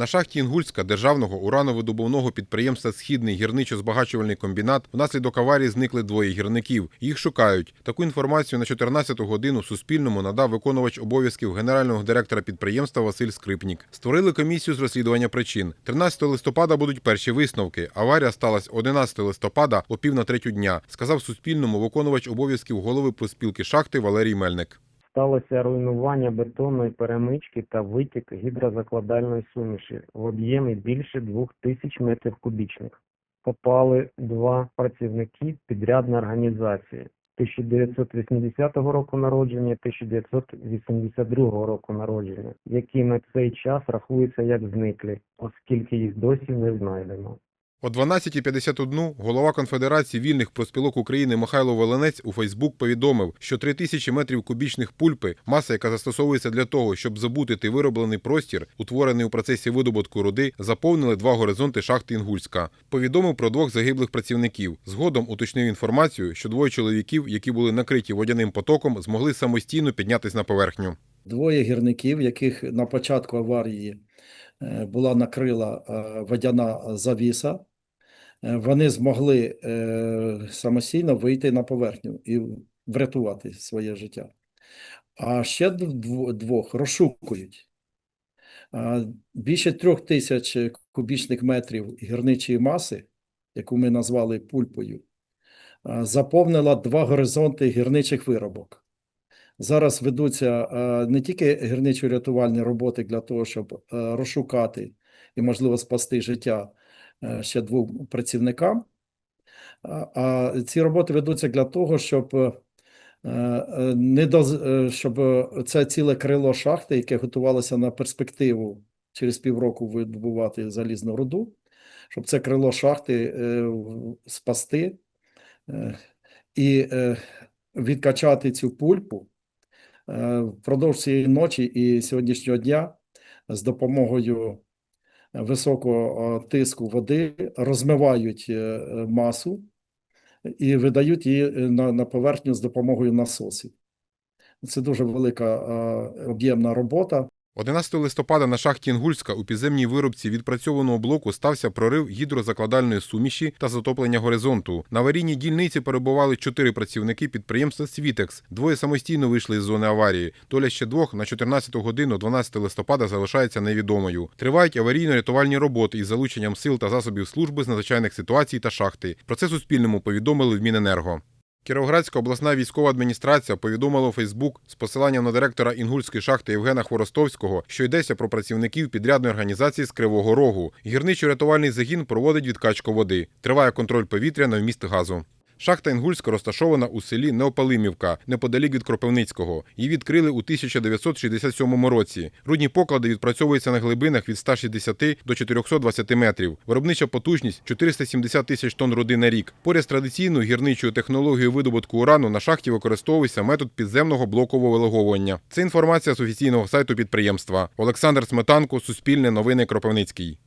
На шахті Інгульська державного урановидобувного підприємства Східний гірничо-збагачувальний комбінат внаслідок аварії зникли двоє гірників. Їх шукають. Таку інформацію на 14-ту годину Суспільному надав виконувач обов'язків генерального директора підприємства Василь Скрипнік. Створили комісію з розслідування причин. 13 листопада будуть перші висновки. Аварія сталася 11 листопада о пів на третю дня, сказав Суспільному виконувач обов'язків голови проспілки шахти Валерій Мельник. Сталося руйнування бетонної перемички та витік гідрозакладальної суміші в об'ємі більше 2000 метрів кубічних. Попали два працівники підрядної організації 1980 року народження, 1982 року народження, які на цей час рахуються як зниклі, оскільки їх досі не знайдено. О 12.51 голова Конфедерації вільних проспілок України Михайло Волинець у Фейсбук повідомив, що 3000 метрів кубічних пульпи, маса, яка застосовується для того, щоб забутити вироблений простір, утворений у процесі видобутку руди, заповнили два горизонти шахти Інгульська. Повідомив про двох загиблих працівників. Згодом уточнив інформацію, що двоє чоловіків, які були накриті водяним потоком, змогли самостійно піднятися на поверхню. Двоє гірників, яких на початку аварії е, була накрила е, водяна завіса, вони змогли е, самостійно вийти на поверхню і врятувати своє життя. А ще дв- двох розшукують. Більше трьох тисяч кубічних метрів гірничої маси, яку ми назвали пульпою, заповнила два горизонти гірничих виробок. Зараз ведуться е, не тільки гірничо-рятувальні роботи для того, щоб е, розшукати і, можливо, спасти життя е, ще двом працівникам, а- ці роботи ведуться для того, щоб, е, е, не доз- е, щоб це ціле крило шахти, яке готувалося на перспективу через півроку видобувати залізну руду, щоб це крило шахти е, спасти е, і е, відкачати цю пульпу е, впродовж цієї ночі і сьогоднішнього дня з допомогою високого тиску води розмивають е, масу і видають її е, на, на поверхню з допомогою насосів. Це дуже велика об'ємна робота. 11 листопада на шахті Інгульська у підземній виробці відпрацьованого блоку стався прорив гідрозакладальної суміші та затоплення горизонту. На аварійній дільниці перебували чотири працівники підприємства Світекс. Двоє самостійно вийшли із зони аварії. Доля ще двох на 14 годину 12 листопада залишається невідомою. Тривають аварійно-рятувальні роботи із залученням сил та засобів служби з надзвичайних ситуацій та шахти. Про це Суспільному повідомили в Міненерго. Кіровоградська обласна військова адміністрація повідомила у Фейсбук з посиланням на директора Інгульської шахти Євгена Хворостовського, що йдеться про працівників підрядної організації з Кривого Рогу. Гірничо-рятувальний загін проводить відкачку води. Триває контроль повітря на вміст газу. Шахта Інгульська розташована у селі Неопалимівка, неподалік від Кропивницького. Її відкрили у 1967 році. Рудні поклади відпрацьовуються на глибинах від 160 до 420 метрів. Виробнича потужність 470 тисяч тонн руди на рік. Поряд з традиційною гірничою технологією видобутку урану на шахті використовується метод підземного блокового вилеговування. Це інформація з офіційного сайту підприємства. Олександр Сметанко, Суспільне новини Кропивницький.